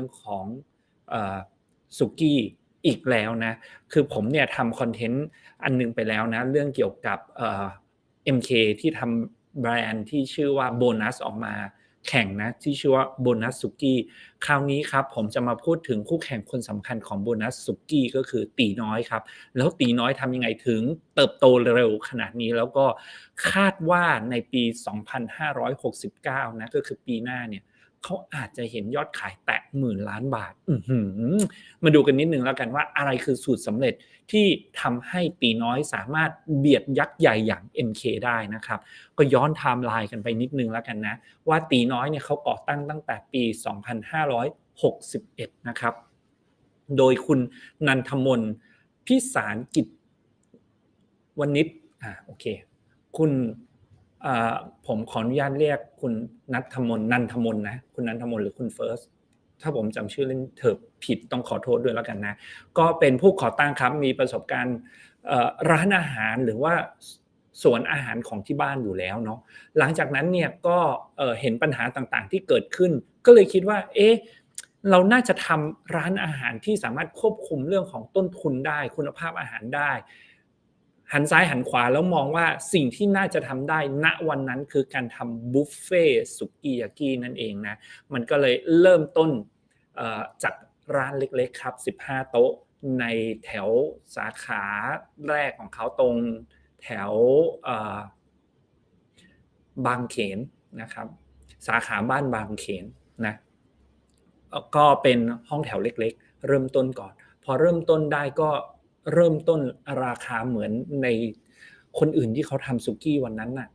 ื่องของสุกี้อีกแล้วนะ คือผมเนี่ยทำคอนเทนต์อันนึงไปแล้วนะ เรื่องเกี่ยวกับ MK ที่ทำแบรนด์ที่ชื่อว่าโบนัสออกมาแข่งนะที่ชื่อว่าโบนัสสุกี้คราวนี้ครับผมจะมาพูดถึงคู่แข่งคนสำคัญของโบนัสสุกี้ก็คือตีน้อยครับ แล้วตีน้อยทำยังไงถึงเติบโตเร็วขนาดนี้แล้วก็คาดว่าในปี 2569 นะก็คือปีหน้าเนี่ย เขาอาจจะเห็นยอดขายแตะหมื่นล้านบาทมาดูกันนิดนึงแล้วกันว่าอะไรคือสูตรสำเร็จที่ทำให้ตีน้อยสามารถเบียดยักษ์ใหญ่อย่าง MK ได้นะครับ ก็ย้อนไทม์ไลน์กันไปนิดนึงแล้วกันนะ ว่าตีน้อยเนี่ยเขาก่อตั้งตั้งแต่ปี 2561 นะครับ โดยคุณนันทมนพิสารกิจวันนิดอ่าโอเค คุณ ผมขออนุญาตเรียกคุณนัทมนนันทมนนะคุณนันทมนหรือคุณเฟิร์สถ้าผมจำชื่อเล่นเถอผิดต้องขอโทษด้วยแล้วกันนะ ก็เป็นผู้ขอตั้งครับมีประสบการณ์ร้านอาหารหรือว่าสวนอาหารของที่บ้านอยู่แล้วเนาะหลังจากนั้นเนี่ยก็เห็นปัญหาต่างๆ ที่เกิดขึ้น ก็เลยคิดว่า เอ๊ะเราน่าจะทำร้านอาหารที่สามารถควบคุมเรื่องของต้นทุนได้ คุณภาพอาหารได้ หันซ้ายหันขวาแล้วมองว่าสิ่งที่น่าจะทำได้ณวันนั้นคือการทำบุฟเฟ่สุกี้ยากินั่นเองนะมันก็เลยเริ่มต้นจากร้านเล็กๆครับ 15 โต๊ะในแถวสาขาแรกของเขาตรงแถวบางเขนนะครับ สาขาบ้านบางเขนนะก็เป็นห้องแถวเล็ก ๆ เริ่มต้นก่อน พอเริ่มต้นได้ก็ เริ่มต้นราคาเหมือนในคนอื่นที่เขาทำสุกี้วันนั้นน่ะ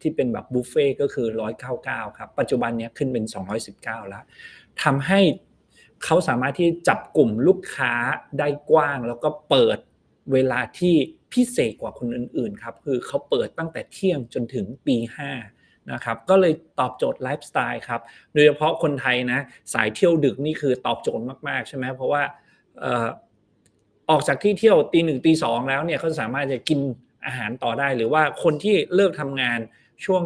ที่เป็นแบบบุฟเฟ่ก็คือ 199 ครับ ปัจจุบันนี้ขึ้นเป็น 219 แล้วทำให้เขาสามารถที่จับกลุ่มลูกค้าได้กว้าง แล้วก็เปิดเวลาที่พิเศษกว่าคนอื่นๆครับคือเขาเปิดตั้งแต่เที่ยงจนถึงปี5นะครับก็เลยตอบโจทย์ไลฟ์สไตล์ครับโดยเฉพาะคนไทยนะสายเที่ยวดึกนี่คือตอบโจทย์มากๆใช่ไหมเพราะว่า ออกจากที่เที่ยวตีหนึ่งตีสองแล้วเนี่ยเขาสามารถจะกินอาหารต่อได้ หรือว่าคนที่เลิกทำงานช่วง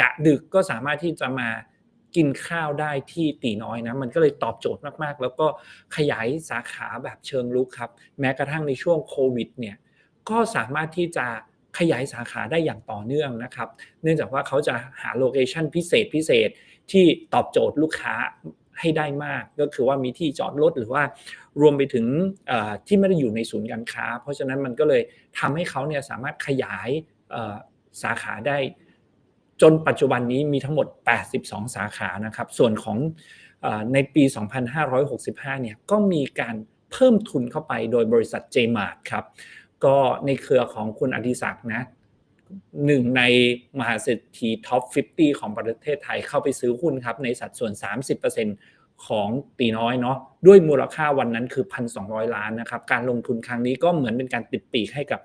กะดึกก็สามารถที่จะมากินข้าวได้ที่ตีน้อยนะมันก็เลยตอบโจทย์มากๆ แล้วก็ขยายสาขาแบบเชิงลุกครับ แม้กระทั่งในช่วงโควิดเนี่ยก็สามารถที่จะขยายสาขาได้อย่างต่อเนื่องนะครับ เนื่องจากว่าเขาจะหาโลเคชันพิเศษพิเศษที่ตอบโจทย์ลูกค้า ให้ได้มาก ก็คือว่ามีที่จอดรถหรือว่ารวมไปถึงที่ไม่ได้อยู่ในศูนย์การค้า เพราะฉะนั้นมันก็เลยทำให้เขาเนี่ยสามารถขยายสาขาได้ จนปัจจุบันนี้มีทั้งหมด 82 สาขานะครับ ส่วนของในปี 2565 เนี่ยก็มีการเพิ่มทุนเข้าไปโดยบริษัท JMart ครับก็ในเครือของคุณอดิศักดิ์นะ หนึ่งในมหาเศรษฐีท็อป 50 ของประเทศไทยเข้าไปซื้อหุ้นครับ ในสัดส่วน 30%ของตีน้อยเนาะด้วยมูลค่าวันนั้นคือ 1,200 ล้านนะครับ การลงทุนครั้งนี้ก็เหมือนเป็นการติดปีกให้กับ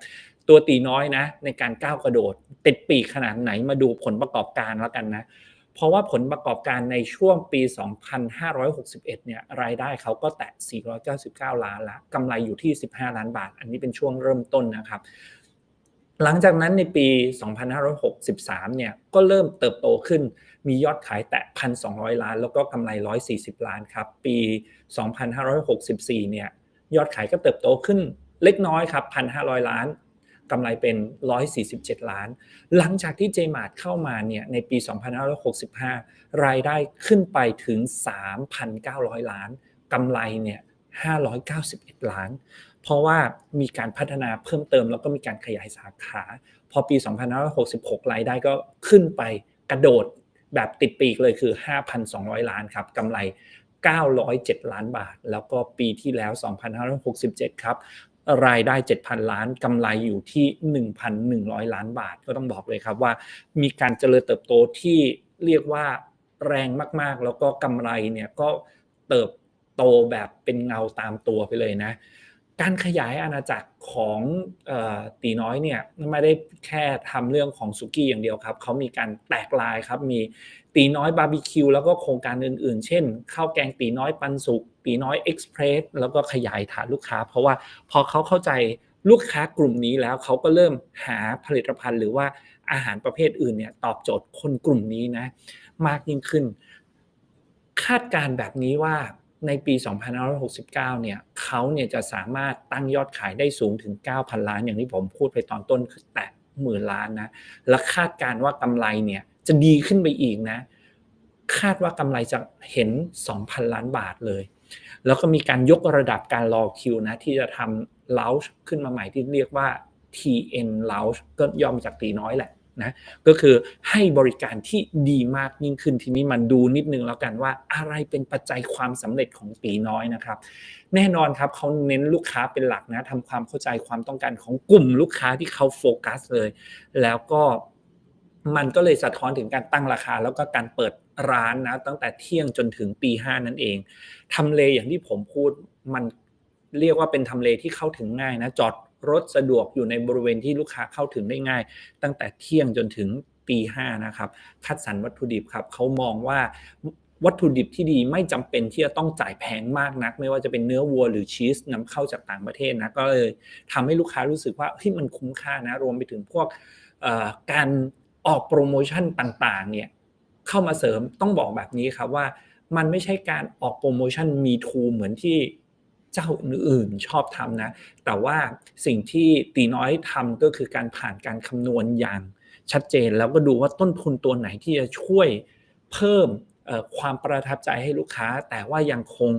ตัวตีน้อยนะ ในการก้าวกระโดด ติดปีกขนาดไหนมาดูผลประกอบการแล้วกันนะเพราะว่าผลประกอบการในช่วงปี 2561 เนี่ยรายได้เขาก็แตะ 499 ล้านละกำไรอยู่ที่ 15 ล้านบาท อันนี้เป็นช่วงเริ่มต้นนะครับ หลังจากนั้นในปี 2563 เนี่ยก็เริ่มเติบโตขึ้น มียอดขายแตะ 1,200 ล้าน แล้วก็กำไร 140 ล้านครับ ปี 2564 เนี่ยยอดขายก็เติบโตขึ้นเล็กน้อยครับ 1,500 ล้านกำไรเป็น 147 ล้าน หลังจากที่เจมาร์เข้ามาเนี่ยในปี 2565 รายได้ขึ้นไปถึง 3,900 ล้านกำไรเนี่ย591 ล้าน เพราะว่ามีการพัฒนาเพิ่มเติม แล้วก็มีการขยายสาขา พอปี 2566 รายได้ก็ขึ้นไปกระโดดแบบติดปีกเลยคือ 5,200 ล้านครับกำไร 907 ล้านบาท แล้วก็ปีที่แล้ว 2567 ครับรายได้ 7,000 ล้านกำไรอยู่ที่ 1,100 ล้านบาท ก็ต้องบอกเลยครับว่า มีการเจริญเติบโตที่เรียกว่าแรงมากๆ แล้วก็กำไรเนี่ยก็เติบโตแบบเป็นเงาตามตัวไปเลยนะ การขยายอาณาจักรของตีน้อยเนี่ยไม่ได้แค่ทำเรื่องของสุกี้อย่างเดียวครับเขามีการแตกลายครับมีตีน้อยบาร์บีคิวแล้วก็โครงการอื่นๆ เช่นข้าวแกงตีน้อยปันสุกตีน้อยเอ็กซ์เพรสแล้วก็ขยายฐานลูกค้า เพราะว่าพอเขาเข้าใจลูกค้ากลุ่มนี้แล้วเขาก็เริ่มหาผลิตภัณฑ์ หรือว่าอาหารประเภทอื่นเนี่ยตอบโจทย์คนกลุ่มนี้นะมากยิ่งขึ้น คาดการแบบนี้ว่า ในปี 2569 เนี่ยเขาเนี่ยจะสามารถตั้งยอดขายได้สูงถึง 9,000 ล้าน อย่างที่ผมพูดไปตอนต้นคือแตะหมื่นล้านนะ และคาดการณ์ว่ากำไรเนี่ยจะดีขึ้นไปอีกนะ คาดว่ากำไรจะเห็น 2,000 ล้านบาทเลย แล้วก็มีการยกระดับการรอคิวนะที่จะทำ launch ขึ้นมาใหม่ที่เรียกว่า TN launch ก็ย่อมาจากตีน้อยแหละ นะก็คือให้บริการที่ดีมากยิ่งขึ้นทีนี้มันดูนิดนึงแล้วกันว่าอะไรเป็นปัจจัยความสำเร็จของตีน้อยนะครับ แน่นอนครับเขาเน้นลูกค้าเป็นหลักนะทำความเข้าใจความต้องการของกลุ่มลูกค้าที่เขาโฟกัสเลย แล้วก็มันก็เลยสะท้อนถึงการตั้งราคา แล้วก็การเปิดร้านนะตั้งแต่เที่ยงจนถึงปี5นั่นเองทำเลอย่างที่ผมพูดมันเรียกว่าเป็นทำเลที่เข้าถึงง่ายนะจอด รถสะดวกอยู่ในบริเวณที่ลูกค้าเข้าถึงได้ง่าย ตั้งแต่เที่ยงจนถึงปี5นะครับ คัดสรรวัตถุดิบครับเขามองว่าวัตถุดิบที่ดีไม่จำเป็นที่จะต้องจ่ายแพงมากนัก ไม่ว่าจะเป็นเนื้อวัวหรือชีสนำเข้าจากต่างประเทศนะก็เลยทำให้ลูกค้ารู้สึกว่าที่มันคุ้มค่านะรวมไปถึงพวกการออกโปรโมชั่นต่างๆเนี่ยเข้ามาเสริมต้องบอกแบบนี้ครับว่ามันไม่ใช่การออกโปรโมชั่นมีทูเหมือนที่ เจ้าอื่นๆชอบทำนะ แต่ว่าสิ่งที่ตีน้อยทำก็คือการผ่านการคำนวณอย่างชัดเจน แล้วก็ดูว่าต้นทุนตัวไหนที่จะช่วยเพิ่มความประทับใจให้ลูกค้า แต่ว่ายังคง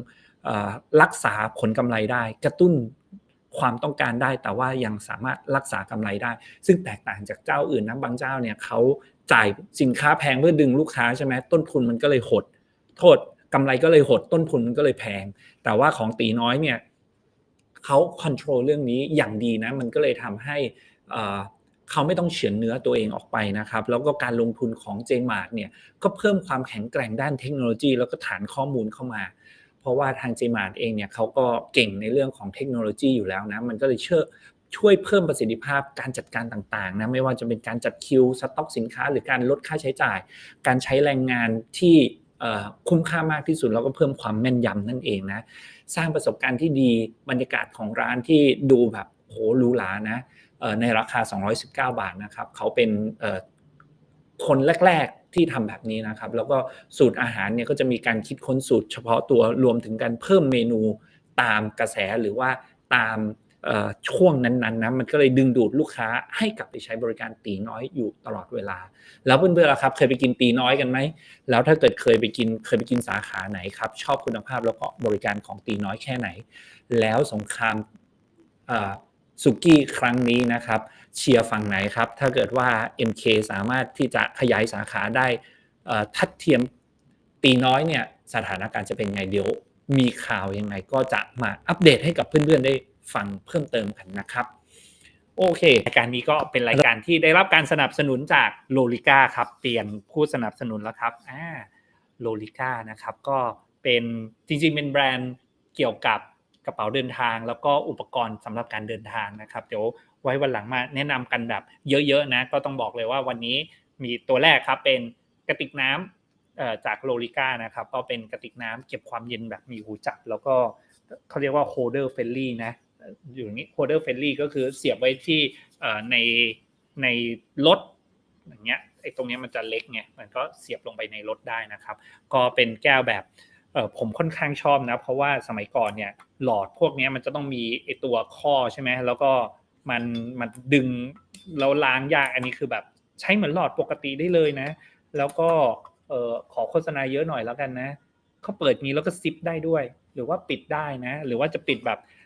รักษาผลกำไรได้ กระตุ้นความต้องการได้ แต่ว่ายังสามารถรักษากำไรได้ ซึ่งแตกต่างจากเจ้าอื่นนะบางเจ้าเนี่ยเขาจ่ายสินค้าแพงเพื่อดึงลูกค้าใช่ไหมต้นทุนมันก็เลยหดโทษ กำไรก็เลยหดต้นทุนมันก็เลยแพง แต่ว่าของตีน้อยเนี่ยเขาควบคุมเรื่องนี้อย่างดีนะ มันก็เลยทำให้เขาไม่ต้องเฉือนเนื้อตัวเองออกไปนะครับ แล้วก็การลงทุนของเจมาร์เนี่ยก็เพิ่มความแข็งแกร่งด้านเทคโนโลยี แล้วก็ฐานข้อมูลเข้ามา เพราะว่าทางเจมาร์เองเนี่ยเขาก็เก่งในเรื่องของเทคโนโลยีอยู่แล้วนะ มันก็เลยเชื่อช่วยเพิ่มประสิทธิภาพการจัดการต่างๆนะไม่ว่าจะเป็นการจัดคิวสต็อกสินค้า หรือการลดค่าใช้จ่าย การใช้แรงงานที่ คุ้มค่ามากที่สุดแล้วก็เพิ่มความแม่นยำนั่นเองนะ สร้างประสบการณ์ที่ดีบรรยากาศของร้านที่ดูแบบโหหรูหรานะในราคา 219 บาทนะครับเขาเป็นคนแรกๆที่ทำแบบนี้นะครับ แล้วก็สูตรอาหารเนี่ยก็จะมีการคิดค้นสูตรเฉพาะตัวรวมถึงการเพิ่มเมนูตามกระแสหรือว่าตาม ช่วงนั้นๆนะมันก็เลยดึงดูดลูกค้าให้กลับไปใช้บริการตีน้อยอยู่ตลอดเวลา แล้วเพื่อนๆล่ะครับ เคยไปกินตีน้อยกันไหมแล้วถ้าเกิดเคยไปกินเคยไปกินสาขาไหนครับ ชอบคุณภาพแล้วก็บริการของตีน้อยแค่ไหน แล้วสงครามสุกี้ครั้งนี้นะครับ เชียร์ฝั่งไหนครับ ถ้าเกิดว่า MK สามารถที่จะขยายสาขาได้ทัดเทียมตีน้อยเนี่ยสถานการณ์จะเป็นไงเดี๋ยวมีข่าวยังไงก็จะมาอัปเดตให้กับเพื่อนๆได้ ฟังเพิ่มเติมกันนะครับ โอเค รายการนี้ก็เป็นรายการที่ได้รับการสนับสนุนจากโลลิก้าครับ เปลี่ยนผู้สนับสนุนแล้วครับอ่าโลลิก้านะครับก็เป็นจริงๆเป็นแบรนด์เกี่ยวกับกระเป๋าเดินทาง แล้วก็อุปกรณ์สำหรับการเดินทางนะครับเดี๋ยวไว้วันหลังมาแนะนำกันแบบเยอะๆนะ ก็ต้องบอกเลยว่าวันนี้มีตัวแรกครับเป็นกระติกน้ำจากโลลิก้านะครับก็เป็นกระติกน้ำเก็บความเย็นแบบมีหูจับ แล้วก็เขาเรียกว่าโฮเดอร์เฟลลี่นะ อยู่นี้โฮเดอร์เฟลลี่ก็คือเสียบไว้ที่ในในรถอย่างเงี้ยไอ้ตรงนี้มันจะเล็กไงมันก็เสียบลงไปในรถได้นะครับ ก็เป็นแก้วแบบเออผมค่อนข้างชอบนะ เพราะว่าสมัยก่อนเนี่ยหลอดพวกนี้มันจะต้องมีไอตัวข้อใช่ไหมแล้วก็มันมันดึงแล้วล้างยากอันนี้คือแบบใช้เหมือนหลอดปกติได้เลยนะ แล้วก็เออขอโฆษณาเยอะหน่อยแล้วกันนะเขาเปิดนี้แล้วก็ซิปได้ด้วย หรือว่าปิดได้นะ หรือว่าจะปิดแบบ